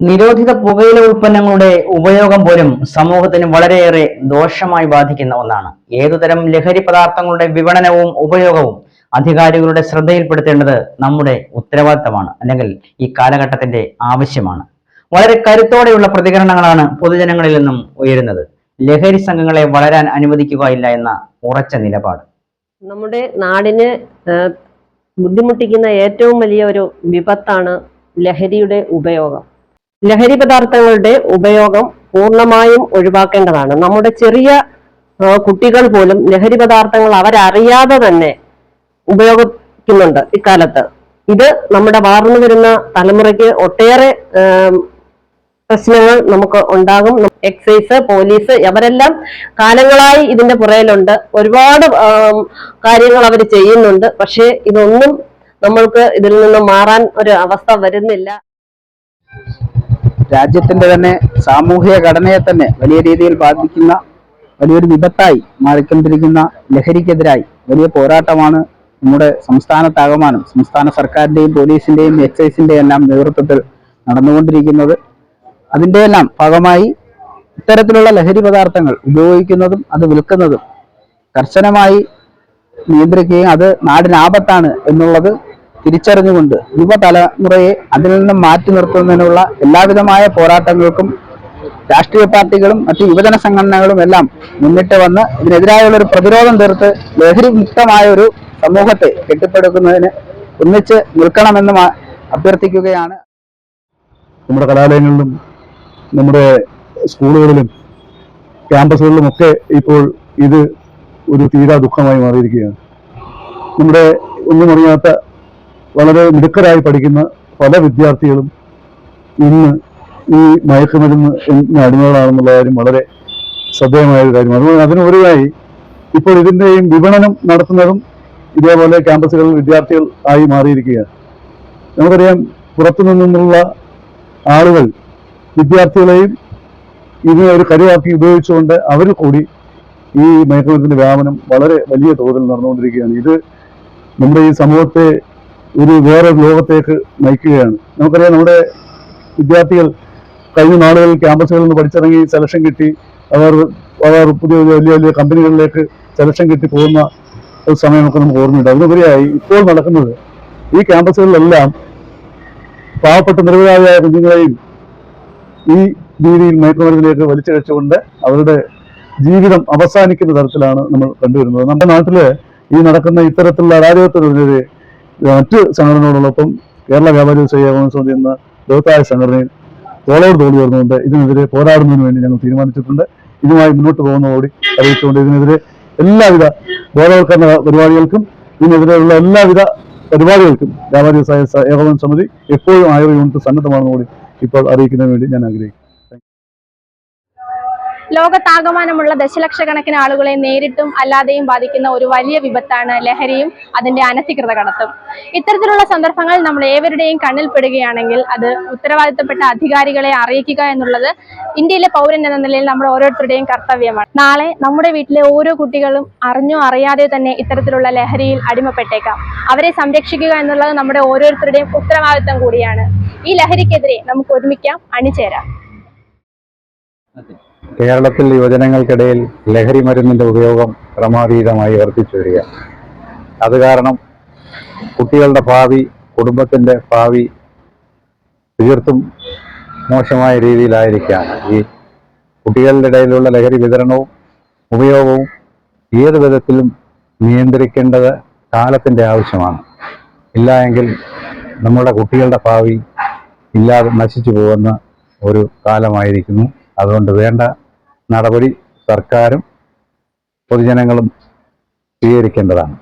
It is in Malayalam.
നിരോധിത പുകയില ഉൽപ്പന്നങ്ങളുടെ ഉപയോഗം പോലും സമൂഹത്തിന് വളരെയേറെ ദോഷമായി ബാധിക്കുന്ന ഒന്നാണ്. ഏതുതരം ലഹരി പദാർത്ഥങ്ങളുടെ വിപണനവും ഉപയോഗവും അധികാരികളുടെ ശ്രദ്ധയിൽപ്പെടുത്തേണ്ടത് നമ്മുടെ ഉത്തരവാദിത്തമാണ് അല്ലെങ്കിൽ ഈ കാലഘട്ടത്തിന്റെ ആവശ്യമാണ്. വളരെ കരുത്തോടെയുള്ള പ്രതികരണങ്ങളാണ് പൊതുജനങ്ങളിൽ നിന്നും ഉയരുന്നത്. ലഹരി സംഘങ്ങളെ വളരാൻ അനുവദിക്കുകയില്ല എന്ന ഉറച്ച നിലപാട്. നമ്മുടെ നാടിന് ബുദ്ധിമുട്ടിക്കുന്ന ഏറ്റവും വലിയ ഒരു വിപത്താണ് ലഹരിയുടെ ഉപയോഗം. ലഹരി പദാർത്ഥങ്ങളുടെ ഉപയോഗം പൂർണമായും ഒഴിവാക്കേണ്ടതാണ്. നമ്മുടെ ചെറിയ കുട്ടികൾ പോലും ലഹരി പദാർത്ഥങ്ങൾ അവരറിയാതെ തന്നെ ഉപയോഗിക്കുന്നുണ്ട് ഇക്കാലത്ത്. ഇത് നമ്മുടെ വളർന്നു വരുന്ന തലമുറയ്ക്ക് ഒട്ടേറെ പ്രശ്നങ്ങൾ നമുക്ക് ഉണ്ടാകും. എക്സൈസ് പോലീസ് അവരെല്ലാം കാലങ്ങളായി ഇതിന്റെ പുറയിലുണ്ട്. ഒരുപാട് കാര്യങ്ങൾ അവർ ചെയ്യുന്നുണ്ട്. പക്ഷേ ഇതൊന്നും നമ്മൾക്ക് ഇതിൽ നിന്ന് മാറാൻ ഒരു അവസ്ഥ വരുന്നില്ല. രാജ്യത്തിന്റെ തന്നെ സാമൂഹിക ഘടനയെ തന്നെ വലിയ രീതിയിൽ ബാധിക്കുന്ന വലിയൊരു വിപത്തായി മാറിക്കൊണ്ടിരിക്കുന്ന ലഹരിക്കെതിരായി വലിയ പോരാട്ടമാണ് നമ്മുടെ സംസ്ഥാനത്താകമാനം സംസ്ഥാന സർക്കാരിന്റെയും പോലീസിന്റെയും എക്സൈസിന്റെയും എല്ലാം നേതൃത്വത്തിൽ നടന്നുകൊണ്ടിരിക്കുന്നത്. അതിന്റെ എല്ലാം ഭാഗമായി ഇത്തരത്തിലുള്ള ലഹരി പദാർത്ഥങ്ങൾ ഉപയോഗിക്കുന്നതും അത് വിൽക്കുന്നതും കർശനമായി നിയന്ത്രിക്കുകയും അത് നാടിനാപത്താണ് എന്നുള്ളത് തിരിച്ചറിഞ്ഞുകൊണ്ട് യുവതലമുറയെ അതിൽ നിന്നും മാറ്റി നിർത്തുന്നതിനുള്ള എല്ലാവിധമായ പോരാട്ടങ്ങൾക്കും രാഷ്ട്രീയ പാർട്ടികളും മറ്റ് യുവജന സംഘടനകളും എല്ലാം മുന്നിട്ട് വന്ന് ഇതിനെതിരായുള്ള ഒരു പ്രതിരോധം തീർത്ത് ലഹരി മുക്തമായ ഒരു സമൂഹത്തെ കെട്ടിപ്പടുക്കുന്നതിന് ഒന്നിച്ച് നിൽക്കണമെന്ന് അഭ്യർത്ഥിക്കുകയാണ്. നമ്മുടെ കലാലയങ്ങളിലും നമ്മുടെ സ്കൂളുകളിലും ക്യാമ്പസുകളിലും ഒക്കെ ഇപ്പോൾ ഇത് ഒരു തീരാ ദുഃഖമായി മാറിയിരിക്കുകയാണ്. നമ്മുടെ ഒന്നും അറിയാത്ത വളരെ മിടുക്കരായി പഠിക്കുന്ന പല വിദ്യാർത്ഥികളും ഇന്ന് ഈ മയക്കുമരുന്ന് അടിമകളാണെന്നുള്ള കാര്യം വളരെ ശ്രദ്ധേയമായ ഒരു കാര്യമാണ് അതുകൊണ്ട് അതിനുപരിയായി ഇപ്പോൾ ഇതിന്റെയും വിപണനം നടത്തുന്നതും ഇതേപോലെ ക്യാമ്പസുകളിൽ വിദ്യാർത്ഥികൾ ആയി മാറിയിരിക്കുകയാണ്. നമുക്കറിയാം പുറത്തു നിന്നുള്ള ആളുകൾ വിദ്യാർത്ഥികളെയും ഇതിനെ ഒരു കരുവാക്കി ഉപയോഗിച്ചുകൊണ്ട് അവർ കൂടി ഈ മയക്കുമരുന്നിന്റെ വ്യാപനം വളരെ വലിയ തോതിൽ നടന്നുകൊണ്ടിരിക്കുകയാണ്. ഇത് നമ്മുടെ ഈ സമൂഹത്തെ ഒരു വേറെ ലോകത്തേക്ക് നയിക്കുകയാണ്. നമുക്കറിയാം നമ്മുടെ വിദ്യാർത്ഥികൾ കഴിഞ്ഞ നാളുകളിൽ ക്യാമ്പസുകളിൽ നിന്ന് പഠിച്ചിറങ്ങി സെലക്ഷൻ കിട്ടി. അവർ അവർ പുതിയ വലിയ വലിയ കമ്പനികളിലേക്ക് സെലക്ഷൻ കിട്ടി പോകുന്ന ഒരു സമയമൊക്കെ നമുക്ക് ഓർമ്മയുണ്ട്. അതിനുപരിയായി ഇപ്പോൾ നടക്കുന്നത് ഈ ക്യാമ്പസുകളിലെല്ലാം പാവപ്പെട്ട നിരവധിയായ കുഞ്ഞുങ്ങളെയും ഈ രീതിയിൽ മയക്കുമരുന്നിലേക്ക് വലിച്ചിഴച്ചുകൊണ്ട് അവരുടെ ജീവിതം അവസാനിക്കുന്ന തരത്തിലാണ് നമ്മൾ കണ്ടുവരുന്നത്. നമ്മുടെ നാട്ടിൽ ഈ നടക്കുന്ന ഇത്തരത്തിലുള്ള അരാജകത്തിനെതിരെ മറ്റ് സംഘടനകളോടൊപ്പം കേരള വ്യാപാരി വ്യവസായ സമിതി എന്ന ബൃഹത്തായ സംഘടനയിൽ തോളോട് തോളി ചേർന്നുകൊണ്ട് ഇതിനെതിരെ പോരാടുന്നതിന് വേണ്ടി ഞങ്ങൾ തീരുമാനിച്ചിട്ടുണ്ട്. ഇതുമായി മുന്നോട്ട് പോകുന്നതോടി അറിയിച്ചുകൊണ്ട് ഇതിനെതിരെ എല്ലാവിധ ബോധവൽക്കരണ പരിപാടികൾക്കും ഇതിനെതിരെയുള്ള എല്ലാവിധ പരിപാടികൾക്കും വ്യാപാരി വ്യവസായ ഏകോപന സമിതി എപ്പോഴും ആയ യൂണിറ്റ് സന്നദ്ധമാണെന്ന് കൂടി ഇപ്പോൾ അറിയിക്കുന്നതിന് വേണ്ടി ഞാൻ ആഗ്രഹിക്കുന്നു. ലോകത്താകമാനമുള്ള ദശലക്ഷക്കണക്കിന് ആളുകളെ നേരിട്ടും അല്ലാതെയും ബാധിക്കുന്ന ഒരു വലിയ വിപത്താണ് ലഹരിയും അതിന്റെ അനധികൃത കടത്തും. ഇത്തരത്തിലുള്ള സന്ദർഭങ്ങൾ നമ്മൾ ഏവരുടെയും കണ്ണിൽപ്പെടുകയാണെങ്കിൽ അത് ഉത്തരവാദിത്തപ്പെട്ട അധികാരികളെ അറിയിക്കുക എന്നുള്ളത് ഇന്ത്യയിലെ പൗരൻ എന്ന നിലയിൽ നമ്മൾ ഓരോരുത്തരുടെയും കർത്തവ്യമാണ്. നാളെ നമ്മുടെ വീട്ടിലെ ഓരോ കുട്ടികളും അറിഞ്ഞോ അറിയാതെ തന്നെ ഇത്തരത്തിലുള്ള ലഹരിയിൽ അടിമപ്പെട്ടേക്കാം. അവരെ സംരക്ഷിക്കുക എന്നുള്ളത് നമ്മുടെ ഓരോരുത്തരുടെയും ഉത്തരവാദിത്തം കൂടിയാണ്. ഈ ലഹരിക്കെതിരെ നമുക്ക് ഒരുമിക്കാം അണിചേരാം. കേരളത്തിൽ യുവജനങ്ങൾക്കിടയിൽ ലഹരി മരുന്നിന്റെ ഉപയോഗം ക്രമാതീതമായി വർദ്ധിച്ചു വരിക അത് കാരണം കുട്ടികളുടെ ഭാവി കുടുംബത്തിന്റെ ഭാവി തീർത്തും മോശമായ രീതിയിലായിരിക്കാണ് ഈ കുട്ടികളുടെ ഇടയിലുള്ള ലഹരി വിതരണവും ഉപയോഗവും ഏത് വിധത്തിലും നിയന്ത്രിക്കേണ്ടത് കാലത്തിന്റെ ആവശ്യമാണ്. ഇല്ല എങ്കിൽ നമ്മുടെ കുട്ടികളുടെ ഭാവി ഇല്ലാതെ നശിച്ചു പോകുന്ന ഒരു കാലമായിരിക്കുന്നു. അതുകൊണ്ട് വേണ്ട നടപടി സർക്കാരും പൊതുജനങ്ങളും സ്വീകരിക്കേണ്ടതാണ്.